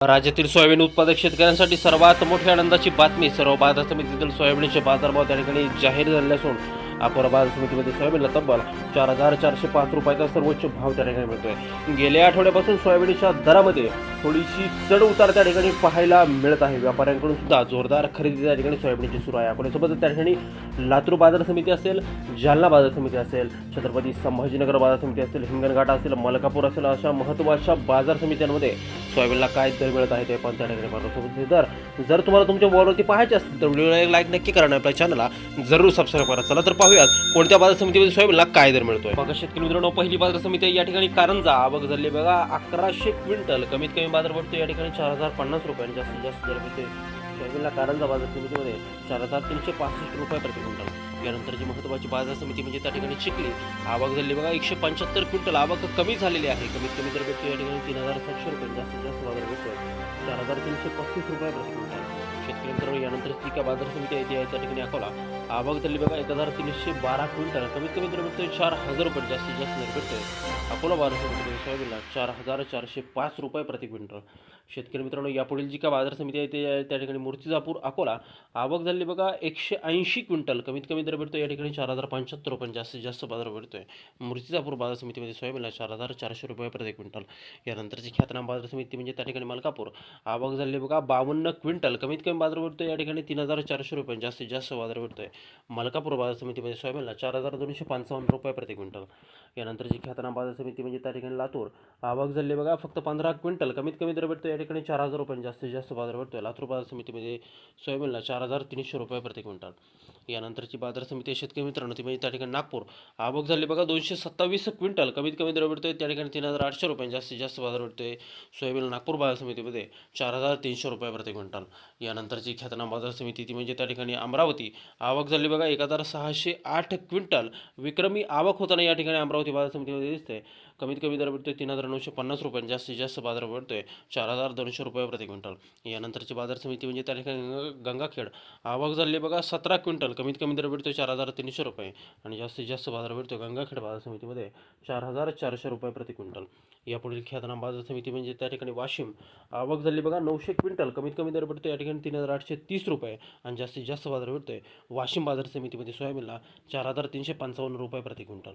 राज्यातील सोयाबीन उत्पादक शेतकऱ्यांसाठी सर्वात मोठी आनंदाची बातमी सर्व बाजार समितीतील सोयाबीनचे बाजारभाव त्या ठिकाणी जाहीर झाले असून अकोला बाजार समितीमध्ये सोयाबीनला तब्बल चार हजार चारशे पाच रुपयाचा सर्वोच्च भाव त्या ठिकाणी मिळतोय. गेल्या आठवड्यापासून सोयाबीनच्या दरामध्ये थोडीशी चढ उतार त्या ठिकाणी पाहायला मिळत आहे. व्यापाऱ्यांकडून सुद्धा जोरदार खरेदी त्या ठिकाणी सोयाबीनची सुरू आहे. अकोल्यासोबत त्या ठिकाणी लातूर बाजार समिती असेल जालना बाजार समिती असेल छत्रपती संभाजीनगर बाजार समिती असेल हिंगणघाट असेल मलकापूर असेल अशा महत्त्वाच्या बाजार समित्यांमध्ये सोयाबीनला काय दर मिळत आहे ते पण त्या ठिकाणी दर. जर तुम्हाला तुमच्या मोबाईलवरती पाहायचे असतील तर व्हिडिओला एक लाईक नक्की करा आपल्या चॅनलला जरूर सबस्क्राईब करा. चला तर पाहूयात. कोणत्या बाजार समितीमध्ये सोयाबीनला काय दर मिळतोय? बघा शेतकरी मित्रांनो पहिली बाजार समिती आहे या ठिकाणी कारंजा आवक झाली बघा अकराशे क्विंटल कमीत कमी बाजार पडतो या ठिकाणी चार हजार पन्नास रुपयांनी जास्तीत जास्त दर मिळते सोयाबीनला कारंजा बाजार समितीमध्ये चार हजार तीनशे पासष्ट रुपये प्रति क्विंटल. यानंतरची महत्त्वाची बाजार समिती म्हणजे त्या ठिकाणी चिखली. आवक झाली बघा एकशे पंच्याहत्तर क्विंटल आवक कमी झालेली आहे. कमीत कमी दर भेटतो या ठिकाणी तीन हजार सातशे रुपये जास्तीत जास्त बाजार भेटतो चार हजार तीनशे पस्तीस रुपये प्रति क्विंटल. शेतकरी मित्रांनो यानंतर जी बाजार समिती आहे त्या ठिकाणी अकोला. आवक झाली बघा एक हजार तीनशे बारा क्विंटल. कमीत कमी दर भेटतोय चार हजार रुपये जास्तीत जास्त दर भेटतोय. अकोला बाजार समितीमध्ये सोयाबीनला चार हजार चारशे पाच रुपये प्रति क्विंटल. शेतकरी मित्रांनो यापुढील जी का बाजार समिती आहे ते त्या ठिकाणी मूर्तिजापूर अकोला. आवक झाली बघा एकशे ऐंशी क्विंटल. कमीत कमी दर भेटतो या ठिकाणी चार हजार पंच्याहत्तर रुपये जास्तीत जास्त बाजार भेटतोय. मूर्तिजापूर बाजार समितीमध्ये सोयाबीनला चार हजार चारशे रुपये प्रति क्विंटल. यानंतरची ख्यातनाम बाजार समिती म्हणजे त्या ठिकाणी मलकापूर. आवक झाली बघा बावन्न क्विंटल. कमीत कमी बाजार भेटतो या ठिकाणी तीन हजार चारशे रुपये जास्तीत जास्त बाजार आहे मलकापूर बाजार समितीमध्ये सोयाबीनला चार हजार दोनशे पंचावन्न रुपये प्रति क्विंटल. यानंतरची ख्यातनाम बाजार समिती म्हणजे त्या ठिकाणी लातूर. आवक झाली बघा फक्त पंधरा क्विंटल. कमीत कमी दर भेटतो या ठिकाणी चार हजार रुपये जास्तीत जास्त बाजार भेटतो लातूर बाजार समितीमध्ये सोयाबीनला चार हजार तीनशे रुपये प्रति क्विंटल. यानंतरची बाजार समिती शेतकरी मित्रांनो ती म्हणजे त्या ठिकाणी नागपूर. आवक झाली बघा दोनशे सत्तावीस क्विंटल. कमीत कमी दर भेटतोय त्या ठिकाणी तीन हजार आठशे रुपये जास्तीत जास्त बाजार भेटतोय. सोयाबीन नागपूर बाजार समितीमध्ये चार हजार तीनशे रुपये प्रति क्विंटल. यानंतरची ख्यातनाम बाजार समिती ती म्हणजे त्या ठिकाणी अमरावती. आवक झाली बघा एक हजार सहाशे आठ क्विंटल विक्रमी आवक होताना या ठिकाणी अमरावती बाजार समितीमध्ये दिसते कमीत कमी दर भेटतोय तीन हजार नऊशे पन्नास रुपये जास्तीत जास्त बाजार भेटतोय चार हजार दोनशे रुपये प्रति क्विंटल. यानंतरची बाजार समिती म्हणजे त्या ठिकाणी गंगाखेड. आवक झाली बघा सतरा क्विंटल. कमीत कमी दर भेटतोय चार हजार तीनशे रुपये आणि जास्तीत जास्त बाजार भेटतोय गंगाखेड बाजार समितीमध्ये चार हजार चारशे रुपये प्रति क्विंटल. यापुढील ख्यातनाम बाजार समिती म्हणजे त्या ठिकाणी वाशिम. आवक झाली बघा नऊशे क्विंटल. कमीत कमी दर भेटतोय या ठिकाणी तीन हजार आठशे तीस रुपये आणि जास्तीत जास्त बाजार भेटतोय वाशिम बाजार समितीमध्ये सोयाबीनला चार हजार तीनशे पंचावन्न रुपये प्रति क्विंटल.